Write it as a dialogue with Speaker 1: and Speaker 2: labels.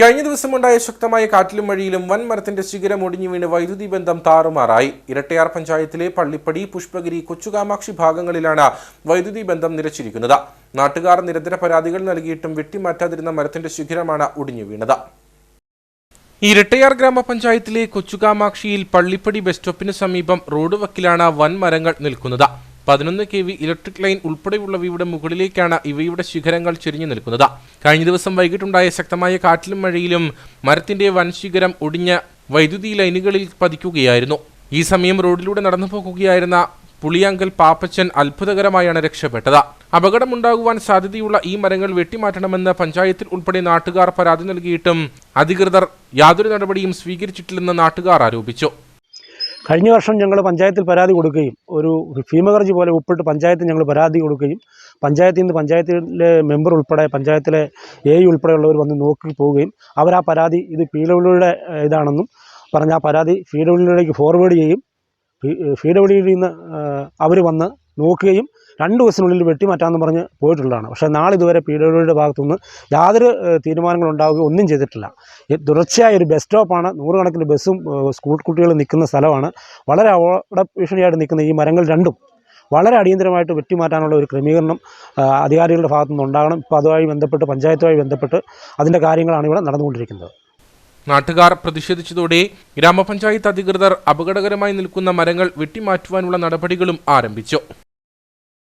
Speaker 1: കഴിഞ്ഞ ദിവസമുണ്ടായ ശക്തമായ കാറ്റിലും മഴയിലും വൻ മരത്തിന്റെ ശിഖരം ഒടിഞ്ഞു വീണ് വൈദ്യുതി ബന്ധം താറുമാറായി. ഇരട്ടയാർ പഞ്ചായത്തിലെ പള്ളിപ്പടി പുഷ്പഗിരി കൊച്ചുകാമാക്ഷി ഭാഗങ്ങളിലാണ് വൈദ്യുതി ബന്ധം നിലച്ചിരിക്കുന്നത് നാട്ടുകാർ നിരന്തര പരാതികൾ നൽകിയിട്ടും വെട്ടിമാറ്റാതിരുന്ന മരത്തിന്റെ ശിഖരമാണ് ഒടിഞ്ഞു വീണത്. ഇരട്ടയാർ ഗ്രാമപഞ്ചായത്തിലെ കൊച്ചുകാമാക്ഷിയിൽ പള്ളിപ്പടി ബസ് സ്റ്റോപ്പിന് സമീപം റോഡ് വക്കിലാണ് വൻ മരങ്ങൾ നിൽക്കുന്നത്. പതിനൊന്ന് കെ വി ഇലക്ട്രിക് ലൈൻ ഉൾപ്പെടെയുള്ള ഉൾപ്പെടെയുള്ളവയുടെ മുകളിലേക്കാണ് ഇവയുടെ ശിഖരങ്ങൾ ചെരിഞ്ഞു നിൽക്കുന്നത്. കഴിഞ്ഞ ദിവസം വൈകിട്ടുണ്ടായ ശക്തമായ കാറ്റിലും മഴയിലും മരത്തിന്റെ വൻ ഒടിഞ്ഞ് ഒടിഞ്ഞ വൈദ്യുതി ലൈനുകളിൽ പതിക്കുകയായിരുന്നു. ഈ സമയം റോഡിലൂടെ നടന്നു പോകുകയായിരുന്ന പുളിയാങ്കൽ പാപ്പച്ചൻ അത്ഭുതകരമായാണ് രക്ഷപ്പെട്ടത്. അപകടമുണ്ടാകുവാൻ സാധ്യതയുള്ള ഈ മരങ്ങൾ വെട്ടിമാറ്റണമെന്ന് പഞ്ചായത്തിൽ ഉൾപ്പെടെ നാട്ടുകാർ പരാതി നൽകിയിട്ടും അധികൃതർ യാതൊരു നടപടിയും സ്വീകരിച്ചിട്ടില്ലെന്ന് നാട്ടുകാർ ആരോപിച്ചു.
Speaker 2: കഴിഞ്ഞ വർഷം ഞങ്ങൾ പഞ്ചായത്തിൽ പരാതി കൊടുക്കുകയും ഒരു ഭീമകർജി പോലെ ഉപ്പിട്ട് പഞ്ചായത്തിൽ ഞങ്ങൾ പരാതി കൊടുക്കുകയും പഞ്ചായത്തിൽ നിന്ന് പഞ്ചായത്തിലെ മെമ്പർ ഉൾപ്പെടെ പഞ്ചായത്തിലെ എ ഇ ഉൾപ്പെടെയുള്ളവർ വന്ന് നോക്കി പോവുകയും അവർ ആ പരാതി ഇത് പി ഡബ്ല്യുയുടെ ഇതാണെന്നും പറഞ്ഞ ആ പരാതി പി ഡബ്ല്യുയിലേക്ക് ഫോർവേഡ് ചെയ്യും പി ഡബ്ല്യുയിൽ നിന്ന് അവർ വന്ന് നോക്കുകയും രണ്ട് ദിവസത്തിനുള്ളിൽ വെട്ടിമാറ്റാമെന്ന് പറഞ്ഞ് പോയിട്ടുള്ളതാണ്. പക്ഷേ നാളിതുവരെ പി ഡബ്ല്യുയുടെ ഭാഗത്തുനിന്ന് യാതൊരു തീരുമാനങ്ങളും ഉണ്ടാവുകയോ ഒന്നും ചെയ്തിട്ടില്ല. തുടർച്ചയായ ഒരു ബസ് സ്റ്റോപ്പാണ്. നൂറുകണക്കിന് ബസ്സും സ്കൂൾ കുട്ടികൾ നിൽക്കുന്ന സ്ഥലമാണ്. വളരെ അപകട ഭീഷണിയായിട്ട് നിൽക്കുന്ന ഈ മരങ്ങൾ രണ്ടും വളരെ അടിയന്തരമായിട്ട് വെട്ടിമാറ്റാനുള്ള ഒരു ക്രമീകരണം അധികാരികളുടെ ഭാഗത്തു നിന്ന് ഉണ്ടാകണം. ഇപ്പോൾ അതുമായി ബന്ധപ്പെട്ട് പഞ്ചായത്തുമായി ബന്ധപ്പെട്ട് അതിന്റെ കാര്യങ്ങളാണ് ഇവിടെ നടന്നുകൊണ്ടിരിക്കുന്നത്.
Speaker 1: നാട്ടുകാർ പ്രതിഷേധിച്ചതോടെ ഗ്രാമപഞ്ചായത്ത് അധികൃതർ അപകടകരമായി നിൽക്കുന്ന മരങ്ങൾ വെട്ടിമാറ്റുവാനുള്ള നടപടികളും ആരംഭിച്ചു.